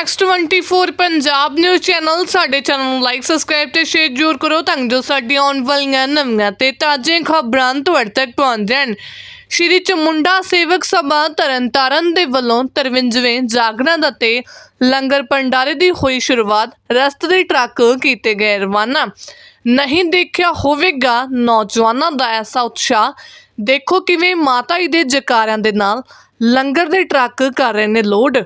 Next 24 Punjab news channel ਸਾਡੇ channel ਨੂੰ like subscribe ਤੇ ਸ਼ੇਅਰ ਜ਼ਰੂਰ ਕਰੋ ਤਾਂ ਜੋ ਸਾਡੀਆਂ ਆਉਣ ਵਾਲੀਆਂ ਨਵੀਆਂ ਤੇ ਤਾਜ਼ੀਆਂ ਖਬਰਾਂ ਤੁਹਾਡੇ ਤੱਕ ਪਹੁੰਚ ਜਾਣ। ਸ਼੍ਰੀ ਚਮੁੰਡਾ ਸੇਵਕ ਸਭਾ ਤਰਨਤਾਰਨ ਦੇ ਵੱਲੋਂ 53ਵੇਂ ਜਾਗਰਣ ਅਤੇ ਲੰਗਰ ਭੰਡਾਰੇ ਦੀ ਹੋਈ ਸ਼ੁਰੂਆਤ ਰਸਤੇ ਦੇ ਟਰੱਕ ਕੀਤੇ ਗਏ ਰਵਾਨਾ। ਨਹੀਂ ਦੇਖਿਆ ਹੋਵੇਗਾ ਨੌਜਵਾਨਾਂ ਦਾ ਐਸਾ ਉਤਸ਼ਾਹ। ਦੇਖੋ ਕਿਵੇਂ ਮਾਤਾ ਜੀ ਦੇ ਜਕਾਰਿਆਂ ਦੇ ਨਾਲ ਲੰਗਰ ਦੇ ਟਰੱਕ ਕਰ ਰਹੇ ਨੇ ਲੋਡ।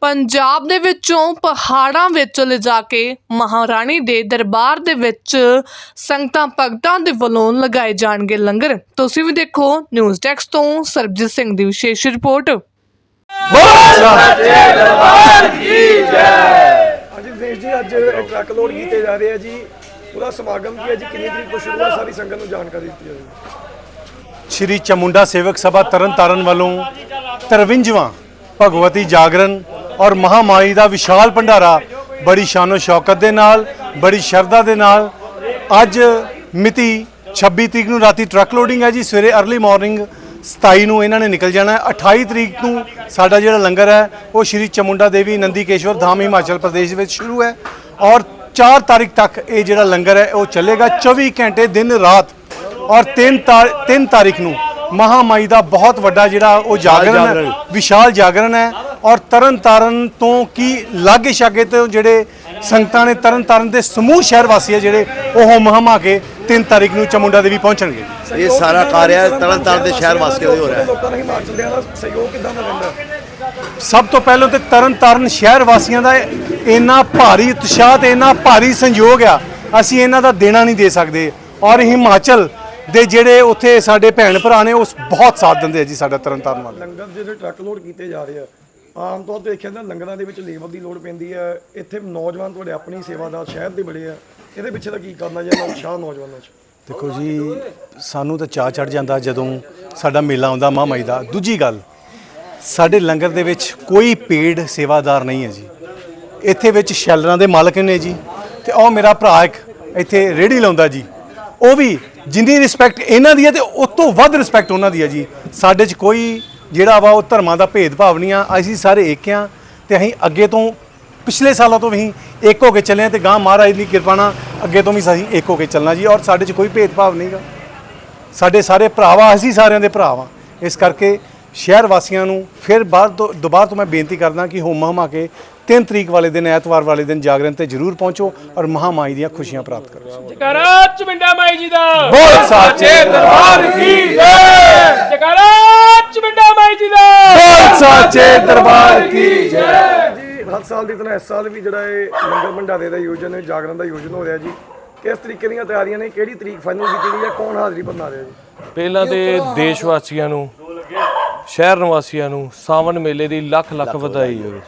ਪੰਜਾਬ ਦੇ ਵਿੱਚੋਂ ਪਹਾੜਾਂ ਵਿੱਚ ਲਿਜਾ ਕੇ ਮਹਾਰਾਣੀ ਦੇ ਦਰਬਾਰ ਦੇ ਵਿੱਚ ਸੰਗਤਾਂ ਭਗਤਾਂ ਦੇ ਵੱਲੋਂ ਲਗਾਏ ਜਾਣਗੇ ਲੰਗਰ। ਤੁਸੀਂ ਵੀ ਦੇਖੋ ਨਿਊਜ਼ ਟੈਕਸ ਤੋਂ ਸਰਬਜੀਤ ਸਿੰਘ ਦੀ ਵਿਸ਼ੇਸ਼ ਰਿਪੋਰਟ। ਅੱਜ ਦੇਸ਼ ਜੀ ਅੱਜ ਇਹ ਟਰੱਕ ਲੋਡ ਕੀਤੇ ਜਾ ਰਹੇ ਆ ਜੀ। ਉਹਦਾ ਸਮਾਗਮ ਕੀ ਹੈ ਜੀ। ਕਿੰਨੀ ਤਰੀਕ ਤੋਂ ਸ਼ੁਰੂ ਹੈ ਸਾਰੀ ਸੰਗਤ ਨੂੰ ਜਾਣਕਾਰੀ ਦਿੱਤੀ ਜਾਵੇ ਸ਼੍ਰੀ ਚਮੁੰਡਾ ਸੇਵਕ ਸਭਾ ਤਰਨਤਾਰਨ ਵੱਲੋਂ 53ਵਾਂ ਭਗਵਤੀ ਜਾਗਰਣ ਔਰ ਮਹਾਮਾਈ ਦਾ ਵਿਸ਼ਾਲ ਭੰਡਾਰਾ ਬੜੀ ਸ਼ਾਨੋ ਸ਼ੌਕਤ ਦੇ ਨਾਲ ਬੜੀ ਸ਼ਰਧਾ ਦੇ ਨਾਲ ਅੱਜ ਮਿਤੀ 26 ਤਰੀਕ ਨੂੰ ਰਾਤੀ ਟਰੱਕ ਲੋਡਿੰਗ ਹੈ ਜੀ ਸਵੇਰੇ अर्ਲੀ ਮਾਰਨਿੰਗ 27 ਨੂੰ ਇਹਨਾਂ ਨੇ ਨਿਕਲ ਜਾਣਾ ਹੈ। 28 ਤਰੀਕ ਨੂੰ ਸਾਡਾ ਜਿਹੜਾ ਲੰਗਰ ਹੈ ਉਹ ਸ਼੍ਰੀ ਚਮੁੰਡਾ ਦੇਵੀ ਨੰਦੀਕੇਸ਼ਵਰ ਧਾਮ ਹਿਮਾਚਲ ਪ੍ਰਦੇਸ਼ ਵਿੱਚ ਸ਼ੁਰੂ ਹੈ ਔਰ 4 ਤਾਰੀਖ ਤੱਕ ਇਹ ਜਿਹੜਾ ਲੰਗਰ ਹੈ ਉਹ ਚੱਲੇਗਾ 24 ਘੰਟੇ ਦਿਨ ਰਾਤ ਔਰ 3 3 ਤਾਰੀਖ ਨੂੰ ਮਹਾਮਾਈ ਦਾ ਬਹੁਤ ਵੱਡਾ ਜਿਹੜਾ ਉਹ ਜਾਗਰਣ ਹੈ ਵਿਸ਼ਾਲ ਜਾਗਰਣ ਹੈ। ਔਰ ਤਰਨ ਤਾਰਨ ਤੋਂ ਕੀ ਲਾਗੇ ਛਾਗੇ ਤੋਂ ਜਿਹੜੇ ਸੰਗਤਾਂ ਨੇ ਤਰਨ ਤਾਰਨ ਦੇ ਸਮੂਹ ਸ਼ਹਿਰ ਵਾਸੀ ਆ ਜਿਹੜੇ ਉਹ ਮਹਾਮਾ ਕੇ 3 ਤਾਰੀਖ ਨੂੰ ਚਮੁੰਡਾ ਦੇਵੀ ਪਹੁੰਚਣਗੇ। ਇਹ ਸਾਰਾ ਕਾਰਿਆ ਤਰਨਤਾਰਨ ਦੇ ਸ਼ਹਿਰ ਵਾਸੀਆਂ ਦੇ ਹੋ ਰਿਹਾ ਹੈ। ਲੋਕਾਂ ਦਾ ਹਿਮਾਚਲ ਦੇ ਦਾ ਸਹਿਯੋਗ ਕਿਦਾਂ ਦਾ ਰਹਿੰਦਾ? ਸਭ ਤੋਂ ਪਹਿਲਾਂ ਤੇ ਤਰਨ ਤਾਰਨ ਸ਼ਹਿਰ ਵਾਸੀਆਂ ਦਾ ਇੰਨਾ ਭਾਰੀ ਉਤਸ਼ਾਹ ਤੇ ਇੰਨਾ ਭਾਰੀ ਸੰਯੋਗ ਆ ਅਸੀਂ ਇਹਨਾਂ ਦਾ ਦੇਣਾ ਨਹੀਂ ਦੇ ਸਕਦੇ। ਔਰ ਹਿਮਾਚਲ ਦੇ ਜਿਹੜੇ ਉੱਥੇ ਸਾਡੇ ਭੈਣ ਭਰਾ ਨੇ ਉਸ ਬਹੁਤ ਸਾਥ ਦਿੰਦੇ ਆ ਜੀ ਸਾਡਾ ਤਰਨ ਤਾਰਨ ਵਾਲੇ। ਲੰਗਰ ਜਿਹੜੇ ਟਰੱਕ ਲੋਡ ਕੀਤੇ ਜਾ ਰਹੇ ਆ ਆਮ ਤੌਰ ਤੇ ਦੇਖਿਆ ਜਾਂਦਾ ਲੰਗਰਾਂ ਦੇ ਵਿੱਚ ਲੇਬਰ ਦੀ ਲੋੜ ਪੈਂਦੀ ਹੈ। ਇੱਥੇ ਨੌਜਵਾਨ ਤੁਹਾਡੇ ਆਪਣੀ ਸੇਵਾਦਾਰ ਸ਼ਹਿਰ ਦੇ ਬੜੇ ਆ। ਇਹਦੇ ਪਿੱਛੇ ਦਾ ਕੀ ਕਰਨਾ ਜਾਂ ਉਤਸ਼ਾਹ ਨੌਜਵਾਨਾਂ 'ਚ? ਦੇਖੋ ਜੀ, ਸਾਨੂੰ ਤਾਂ ਚਾਹ ਚੜ ਜਾਂਦਾ ਜਦੋਂ ਸਾਡਾ ਮੇਲਾ ਆਉਂਦਾ ਮਹਾਮਾਈ ਦਾ। ਦੂਜੀ ਗੱਲ, ਸਾਡੇ ਲੰਗਰ ਦੇ ਵਿੱਚ ਕੋਈ ਪੇਡ ਸੇਵਾਦਾਰ ਨਹੀਂ ਹੈ ਜੀ। ਇੱਥੇ ਵਿੱਚ ਸ਼ੈਲਰਾਂ ਦੇ ਮਾਲਕ ਨੇ ਜੀ। ਤੇ ਉਹ ਮੇਰਾ ਭਰਾ ਇੱਕ ਇੱਥੇ ਰੇੜੀ ਲਾਉਂਦਾ ਜੀ। ਉਹ ਵੀ ਜਿੰਨੀ ਰਿਸਪੈਕਟ ਇਹਨਾਂ ਦੀ ਹੈ ਤੇ ਉਸ ਤੋਂ ਵੱਧ ਰਿਸਪੈਕਟ ਉਹਨਾਂ ਦੀ ਹੈ ਜੀ। ਸਾਡੇ 'ਚ ਕੋਈ ਜਿਹੜਾ ਵਾ ਉਹ ਧਰਮਾਂ ਦਾ ਭੇਦਭਾਵ ਨਹੀਂ ਆ, ਅਸੀਂ ਸਾਰੇ ਏਕ ਆ ਤੇ ਅਸੀਂ ਅੱਗੇ ਤੋਂ ਪਿਛਲੇ ਸਾਲਾਂ ਤੋਂ ਵੀ ਅਸੀਂ ਇੱਕ ਹੋ ਕੇ ਚੱਲੇ ਹਾਂ ਤੇ ਗਾਂ ਮਹਾਰਾਜ ਦੀ ਕਿਰਪਾ ਨਾਲ ਅੱਗੇ ਤੋਂ ਵੀ ਅਸੀਂ ਇੱਕ ਹੋ ਕੇ ਚੱਲਣਾ ਜੀ। ਔਰ ਸਾਡੇ 'ਚ ਕੋਈ ਭੇਦਭਾਵ ਨਹੀਂਗਾ ਸਾਡੇ ਸਾਰੇ ਭਰਾਵਾ, ਅਸੀਂ ਸਾਰਿਆਂ ਦੇ ਭਰਾਵਾਂ। ਇਸ ਕਰਕੇ ਸ਼ਹਿਰ ਵਾਸੀਆਂ ਨੂੰ ਫਿਰ ਬਾਅਦ ਤੋਂ ਦੁਬਾਰਾ ਤੋਂ ਮੈਂ ਬੇਨਤੀ ਕਰਦਾ ਕਿ ਹੋਮਾ ਹਮਾ ਕੇ 3 ਤਰੀਕ ਵਾਲੇ ਦਿਨ ਐਤਵਾਰ ਵਾਲੇ ਦਿਨ ਜਾਗਰਣ ਤੇ ਜ਼ਰੂਰ ਪਹੁੰਚੋ ਔਰ ਮਹਾਮਾਈ ਦੀਆਂ ਖੁਸ਼ੀਆਂ ਪ੍ਰਾਪਤ ਕਰੋ। ਜਕਾਰਾ ਚਮਿੰਡਾ ਮਾਈ ਜੀ ਦਾ। ਬੋਲ ਸਾਚੇ ਦਰਬਾਰ ਕੀ ਜੈ। ਜਕਾਰਾ ਚਮਿੰਡਾ ਮਾਈ ਜੀ ਦਾ। ਬੋਲ ਸਾਚੇ ਦਰਬਾਰ ਕੀ ਜੈ। ਜੀ ਹਰ ਸਾਲ ਦੀ ਤਰ੍ਹਾਂ ਇਸ ਸਾਲ ਵੀ ਜਿਹੜਾ ਇਹ ਲੰਗਰ ਭੰਡਾਰੇ ਦਾ ਆਯੋਜਨ ਹੈ ਜਾਗਰਣ ਦਾ ਆਯੋਜਨ ਹੋ ਰਿਹਾ ਜੀ। ਕਿਸ ਤਰੀਕੇ ਦੀਆਂ ਤਿਆਰੀਆਂ ਨੇ ਕਿਹੜੀ ਤਰੀਕ ਫਾਈਨਲ ਕੀਤੀ ਗਈ ਹੈ ਕੌਣ ਹਾਜ਼ਰੀ ਭਰਨਾ ਰਿਹਾ ਜੀ? ਪਹਿਲਾਂ ਤੇ ਦੇਸ਼ ਵਾਸੀਆਂ ਨੂੰ ਸ਼ਹਿਰ ਨਿਵਾਸੀਆਂ ਨੂੰ ਸਾਵਨ ਮੇਲੇ ਦੀ ਲੱਖ ਲੱਖ ਵਧਾਈ। ਹੋਵੇ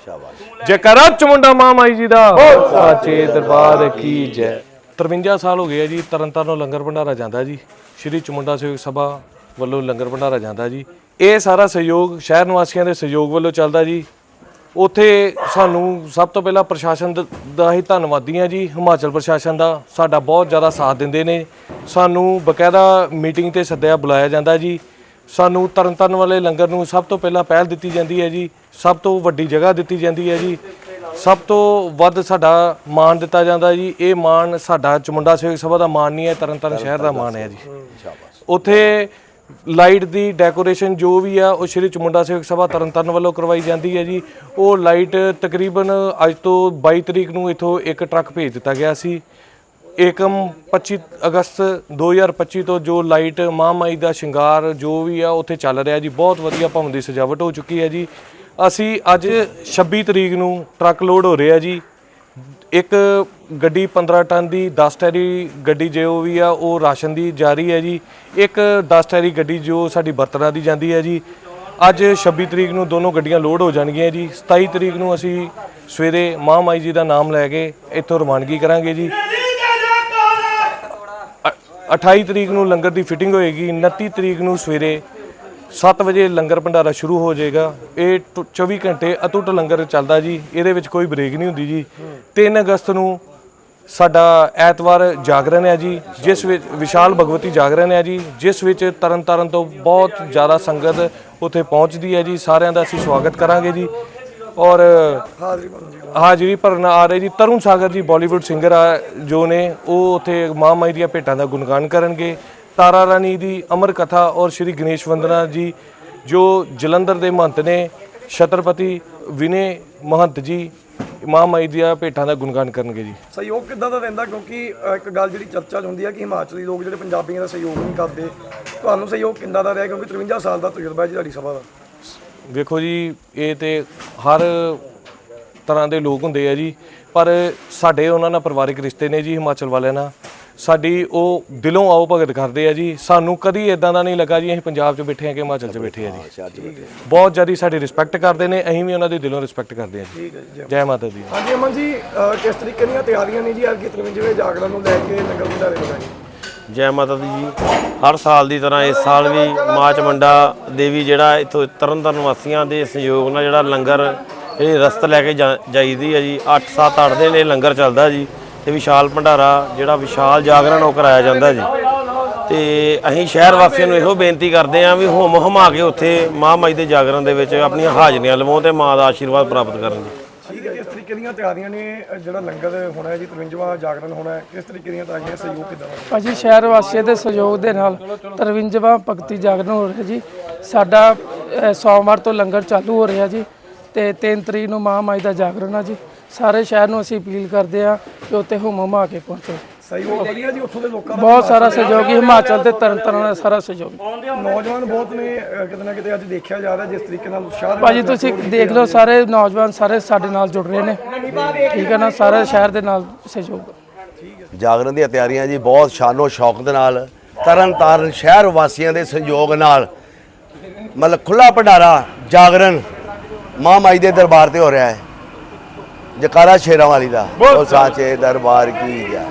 ਜਕਾਰਾ ਚਮੁੰਡਾ ਮਾਂ ਮਾਈ ਜੀ ਦਾ। ਸਾਚੇ ਦਰਬਾਰ ਕੀ ਜੈ। 53 ਸਾਲ ਹੋ ਗਏ ਆ ਜੀ ਤਰਨਤਾਰਨੋਂ ਲੰਗਰ ਭੰਡਾਰਾ ਜਾਂਦਾ ਜੀ। ਸ਼੍ਰੀ ਚਮੁੰਡਾ ਸੇਵਕ ਸਭਾ ਵੱਲੋਂ ਲੰਗਰ ਭੰਡਾਰਾ ਜਾਂਦਾ ਜੀ। ਇਹ ਸਾਰਾ ਸਹਿਯੋਗ ਸ਼ਹਿਰ ਨਿਵਾਸੀਆਂ ਦੇ ਸਹਿਯੋਗ ਵੱਲੋਂ ਚੱਲਦਾ ਜੀ। ਉੱਥੇ ਸਾਨੂੰ ਸਭ ਤੋਂ ਪਹਿਲਾਂ ਪ੍ਰਸ਼ਾਸਨ ਦ- ਹੀ ਧੰਨਵਾਦੀ ਹਾਂ ਜੀ। ਹਿਮਾਚਲ ਪ੍ਰਸ਼ਾਸਨ ਦਾ ਸਾਡਾ ਬਹੁਤ ਜ਼ਿਆਦਾ ਸਾਥ ਦਿੰਦੇ ਨੇ। ਸਾਨੂੰ ਬਕਾਇਦਾ ਮੀਟਿੰਗ ਤੇ ਸੱਦਿਆ ਬੁਲਾਇਆ ਜਾਂਦਾ ਜੀ। ਸਾਨੂੰ ਤਰਨਤਾਰਨ ਵਾਲੇ ਲੰਗਰ ਨੂੰ ਸਭ ਤੋਂ ਪਹਿਲਾਂ ਪਹਿਲ ਦਿੱਤੀ ਜਾਂਦੀ ਹੈ ਜੀ, ਸਭ ਤੋਂ ਵੱਡੀ ਜਗ੍ਹਾ ਦਿੱਤੀ ਜਾਂਦੀ ਹੈ ਜੀ। ਸਭ ਤੋਂ ਵੱਧ ਸਾਡਾ ਮਾਣ ਦਿੱਤਾ ਜਾਂਦਾ ਜੀ। ਇਹ ਮਾਣ ਸਾਡਾ ਚਮੁੰਡਾ ਸੇਵਕ ਸਭਾ ਦਾ ਮਾਣ ਨਹੀਂ ਹੈ, ਤਰਨਤਾਰਨ ਸ਼ਹਿਰ ਦਾ ਮਾਣ ਹੈ ਜੀ। ਉੱਥੇ ਲਾਈਟ ਦੀ ਡੈਕੋਰੇਸ਼ਨ ਜੋ ਵੀ ਆ, ਉਹ ਸ਼੍ਰੀ ਚਮੁੰਡਾ ਸੇਵਕ ਸਭਾ ਤਰਨਤਾਰਨ ਵੱਲੋਂ ਕਰਵਾਈ ਜਾਂਦੀ ਹੈ ਜੀ। ਉਹ ਲਾਈਟ ਤਕਰੀਬਨ ਅੱਜ ਤੋਂ 22 ਤਰੀਕ ਨੂੰ ਇਥੋਂ ਇੱਕ ਟਰੱਕ ਭੇਜ ਦਿੱਤਾ ਗਿਆ ਸੀ। ਏਕਮ 25 ਅਗਸਤ 2025 ਤੋਂ ਜੋ ਲਾਈਟ ਮਹਾਮਾਈ ਦਾ ਸ਼ਿੰਗਾਰ ਜੋ ਵੀ ਆ, ਉੱਥੇ ਚੱਲ ਰਿਹਾ ਜੀ। ਬਹੁਤ ਵਧੀਆ ਭਵਨ ਦੀ ਸਜਾਵਟ ਹੋ ਚੁੱਕੀ ਹੈ ਜੀ। ਅਸੀਂ ਅੱਜ 26 ਤਰੀਕ ਨੂੰ ਟਰੱਕ ਲੋਡ ਹੋ ਰਿਹਾ ਜੀ। ਇੱਕ ਗੱਡੀ 15 ਟਨ ਦੀ 10 ਟੈਰੀ ਗੱਡੀ ਜੋ ਵੀ ਆ, ਉਹ ਰਾਸ਼ਨ ਦੀ ਜਾ ਰਹੀ ਹੈ ਜੀ। ਇੱਕ 10 ਟੈਰੀ ਗੱਡੀ ਜੋ ਸਾਡੀ ਬਰਤਨਾਂ ਦੀ ਜਾਂਦੀ ਹੈ ਜੀ। ਅੱਜ 26 ਤਰੀਕ ਨੂੰ ਦੋਨੋਂ ਗੱਡੀਆਂ ਲੋਡ ਹੋ ਜਾਣਗੀਆਂ ਜੀ। 27 ਤਰੀਕ ਨੂੰ ਅਸੀਂ ਸਵੇਰੇ ਮਹਾਮਾਈ ਜੀ ਦਾ ਨਾਮ ਲੈ ਕੇ ਇੱਥੋਂ ਰਵਾਨਗੀ ਕਰਾਂਗੇ ਜੀ। 28 ਤਰੀਕ ਨੂੰ ਲੰਗਰ ਦੀ ਫਿਟਿੰਗ ਹੋਏਗੀ 29 ਤਰੀਕ ਨੂੰ ਸਵੇਰੇ 7 ਵਜੇ ਲੰਗਰ ਭੰਡਾਰਾ ਸ਼ੁਰੂ ਹੋ ਜਾਏਗਾ। ਇਹ ਟੁ- 24 ਘੰਟੇ ਅਤੁੱਟ ਲੰਗਰ ਚੱਲਦਾ ਜੀ, ਇਹਦੇ ਵਿੱਚ ਕੋਈ ਬ੍ਰੇਕ ਨਹੀਂ ਹੁੰਦੀ ਜੀ। 3 ਅਗਸਤ ਨੂੰ ਸਾਡਾ ਐਤਵਾਰ ਜਾਗਰਣ ਹੈ ਜੀ, ਜਿਸ ਵਿੱਚ ਵਿਸ਼ਾਲ ਭਗਵਤੀ ਜਾਗਰਣ ਹੈ ਜੀ, ਜਿਸ ਵਿੱਚ ਤਰਨ ਤਾਰਨ ਤੋਂ ਬਹੁਤ ਜ਼ਿਆਦਾ ਸੰਗਤ ਉੱਥੇ ਪਹੁੰਚਦੀ ਹੈ ਜੀ, ਸਾਰਿਆਂ ਦਾ ਅਸੀਂ ਸਵਾਗਤ ਕਰਾਂਗੇ ਜੀ। ਔਰ ਹਾਜ਼ਰੀ ਭਰਨ ਆ ਰਹੇ ਜੀ। ਤਰੁਣ ਸਾਗਰ ਜੀ ਬਾਲੀਵੁੱਡ ਸਿੰਗਰ ਆ ਜੋ ਨੇ ਉਹ ਉੱਥੇ ਮਾਂ ਮਾਈ ਦੀਆਂ ਭੇਟਾਂ ਦਾ ਗੁਣਗਾਨ ਕਰਨਗੇ। ਤਾਰਾ ਰਾਣੀ ਦੀ ਅਮਰ ਕਥਾ ਔਰ ਸ਼੍ਰੀ ਗਣੇਸ਼ ਵੰਦਨਾ ਜੀ ਜੋ ਜਲੰਧਰ ਦੇ ਮਹੰਤ ਨੇ ਛਤਰਪਤੀ ਵਿਨੇ ਮਹੰਤ ਜੀ ਮਾਂ ਮਾਈ ਦੀਆਂ ਭੇਟਾਂ ਦਾ ਗੁਣਗਾਨ ਕਰਨਗੇ ਜੀ। ਸਹਿਯੋਗ ਕਿੱਦਾਂ ਦਾ ਰਹਿੰਦਾ? ਕਿਉਂਕਿ ਇੱਕ ਗੱਲ ਜਿਹੜੀ ਚਰਚਾ ਹੁੰਦੀ ਹੈ ਕਿ ਹਿਮਾਚਲੀ ਲੋਕ ਜਿਹੜੇ ਪੰਜਾਬੀਆਂ ਦਾ ਸਹਿਯੋਗ ਨਹੀਂ ਕਰਦੇ ਤੁਹਾਨੂੰ ਸਹਿਯੋਗ ਕਿੰਦਾ ਦਾ ਰਿਹਾ? ਕਿਉਂਕਿ 53 ਸਾਲ ਦਾ ਤਜਰਬਾ ਹੈ ਜੀ ਤੁਹਾਡੀ ਸਭਾ ਦਾ। ਵੇਖੋ ਜੀ ਇਹ ਤੇ ਹਰ ਤਰ੍ਹਾਂ ਦੇ ਲੋਕ ਹੁੰਦੇ ਆ ਜੀ ਪਰ ਸਾਡੇ ਉਹਨਾਂ ਨਾਲ ਪਰਿਵਾਰਿਕ ਰਿਸ਼ਤੇ ਨੇ ਜੀ ਹਿਮਾਚਲ ਵਾਲਿਆਂ ਨਾਲ। ਸਾਡੀ ਉਹ ਦਿਲੋਂ ਆਓ ਭਗਤ ਕਰਦੇ ਆ ਜੀ ਸਾਨੂੰ ਕਦੀ ਇਦਾਂ ਦਾ ਨਹੀਂ ਲੱਗਾ ਜੀ ਅਸੀਂ ਪੰਜਾਬ 'ਚ ਬੈਠੇ ਆ ਕਿ ਹਿਮਾਚਲ 'ਚ ਬੈਠੇ ਆ ਜੀ। ਬਹੁਤ ਜ਼ਿਆਦਾ ਸਾਡੀ ਰਿਸਪੈਕਟ ਕਰਦੇ ਨੇ ਅਸੀਂ ਵੀ ਉਹਨਾਂ ਦੀ ਦਿਲੋਂ ਰਿਸਪੈਕਟ ਕਰਦੇ ਆ ਜੀ। ਜੀ ਮਾਤਾ ਦੀ। ਹਾਂਜੀ ਅਮਨ ਜੀ ਕਿਸ ਤਰੀਕੇ ਦੀਆਂ ਤਿਆਰੀਆਂ ਨੇ ਜੀ ਅੱਜ 53ਵੇਂ ਜਾਗਰਣ ਨੂੰ ਲੈ ਕੇ ਨਗਰ ਵਿਚਾਰੇ ਵਧਾਈ ਜੈ ਮਾਤਾ ਦੀ ਜੀ। ਹਰ ਸਾਲ ਦੀ ਤਰ੍ਹਾਂ ਇਸ ਸਾਲ ਵੀ ਮਾਚ ਮੰਡਾ ਦੇਵੀ ਜਿਹੜਾ ਇੱਥੋਂ ਤਰਨਤਾਰਨ ਵਾਸੀਆਂ ਦੇ ਸਹਿਯੋਗ ਨਾਲ ਜਿਹੜਾ ਲੰਗਰ, ਇਹ ਰਸਤ ਲੈ ਕੇ ਜਾ- ਜਾਈਦੀ ਹੈ ਜੀ। 8 7 8 ਦਿਨ ਇਹ ਲੰਗਰ ਚੱਲਦਾ ਜੀ ਤੇ ਵਿਸ਼ਾਲ ਭੰਡਾਰਾ ਜਿਹੜਾ ਵਿਸ਼ਾਲ ਜਾਗਰਣ ਉਹ ਕਰਾਇਆ ਜਾਂਦਾ ਜੀ। ਤੇ ਅਸੀਂ ਸ਼ਹਿਰ ਵਾਸੀਆਂ ਨੂੰ ਇਹੋ ਬੇਨਤੀ ਕਰਦੇ ਆਂ ਵੀ ਹੁਮ ਹਮਾ ਕੇ ਉੱਥੇ ਮਾਂ ਮਾਈ ਦੇ ਜਾਗਰਣ ਦੇ ਵਿੱਚ ਆਪਣੀਆਂ ਹਾਜ਼ਰੀਆਂ ਲਵਾਓ ਤੇ ਮਾਂ ਦਾ ਆਸ਼ੀਰਵਾਦ ਪ੍ਰਾਪਤ ਕਰਨ ਜੀ। ਤਰੀਕੇ ਦੀਆਂ ਤਿਆਰੀਆਂ ਨੇ? ਅ, ਜਿਹੜਾ ਲੰਗਰ ਹੋਣਾ ਹੈ ਜੀ 53ਵਾਂ ਜਾਗਰਣ ਹੋਣਾ ਹੈ ਕਿਸ ਤਰੀਕੇ ਦੀਆਂ ਤਿਆਰੀਆਂ ਸਹਿਯੋਗ ਕਿੱਦਾਂ ਦਾ ਭਾਜੀ ਸ਼ਹਿਰ ਵਾਸੀਆਂ ਦੇ ਸਹਿਯੋਗ ਦੇ ਨਾਲ 53ਵਾਂ ਭਗਤੀ ਜਾਗਰਣ ਹੋ ਰਿਹਾ ਜੀ। ਸਾਡਾ ਅ, ਸੋਮਵਾਰ ਤੋਂ ਲੰਗਰ ਚਾਲੂ ਹੋ ਰਿਹਾ ਜੀ ਤੇ 3 ਤਰੀਕ ਨੂੰ ਮਾਂ ਦਾ ਜਾਗਰਣ ਆ ਜੀ। ਸਾਰੇ ਸ਼ਹਿਰ ਨੂੰ ਅਸੀਂ ਅਪੀਲ ਕਰਦੇ ਆ ਕਿ ਉੱਥੇ ਹੁਮ ਹੁਮਾ ਕੇ ਪਹੁੰਚੋ। ਸਹਿਯੋਗ ਵਧੀਆ ਜੀ ਉੱਥੋਂ ਦੇ ਲੋਕਾਂ ਦਾ ਬਹੁਤ ਸਾਰਾ ਸਹਿਯੋਗੀ ਹਿਮਾਚਲ ਤੇ ਤਰਨਤਾਰਨ ਦਾ ਸਾਰਾ ਸਹਿਯੋਗ। ਨੌਜਵਾਨ ਬਹੁਤ ਨੇ ਕਿਤੇ ਨਾ ਕਿਤੇ ਅੱਜ ਦੇਖਿਆ ਜਾ ਰਿਹਾ ਜਿਸ ਤਰੀਕੇ ਨਾਲ ਉਤਸ਼ਾਹ ਦੇ ਭਾਜੀ ਤੁਸੀਂ ਦੇਖ ਲਓ ਸਾਰੇ ਨੌਜਵਾਨ ਸਾਰੇ ਸਾਡੇ ਨਾਲ ਜੁੜ ਰਹੇ ਨੇ। ਠੀਕ ਹੈ ਨਾ ਸਾਰੇ ਸ਼ਹਿਰ ਦੇ ਨਾਲ ਸਹਿਯੋਗ। ਜਾਗਰਣ ਦੀਆਂ ਤਿਆਰੀਆਂ ਜੀ ਬਹੁਤ ਸ਼ਾਨੋ ਸ਼ੌਕ ਦੇ ਨਾਲ ਤਰਨ ਤਾਰਨ ਸ਼ਹਿਰ ਵਾਸੀਆਂ ਦੇ ਸਹਿਯੋਗ ਨਾਲ ਮਤਲਬ ਖੁੱਲਾ ਭੰਡਾਰਾ ਜਾਗਰਣ ਮਾਂ ਮਾਈ ਦੇ ਦਰਬਾਰ ਤੇ ਹੋ ਰਿਹਾ ਹੈ। ਜਕਾਰਾ ਸ਼ੇਰਾਂ ਵਾਲੀ ਦਾ ਉਹ ਸਾਚੇ ਦਰਬਾਰ ਕੀ ਜੈ